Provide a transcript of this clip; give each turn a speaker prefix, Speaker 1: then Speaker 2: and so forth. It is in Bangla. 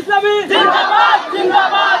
Speaker 1: ইসলামী জিন্দাবাদ জিন্দাবাদ।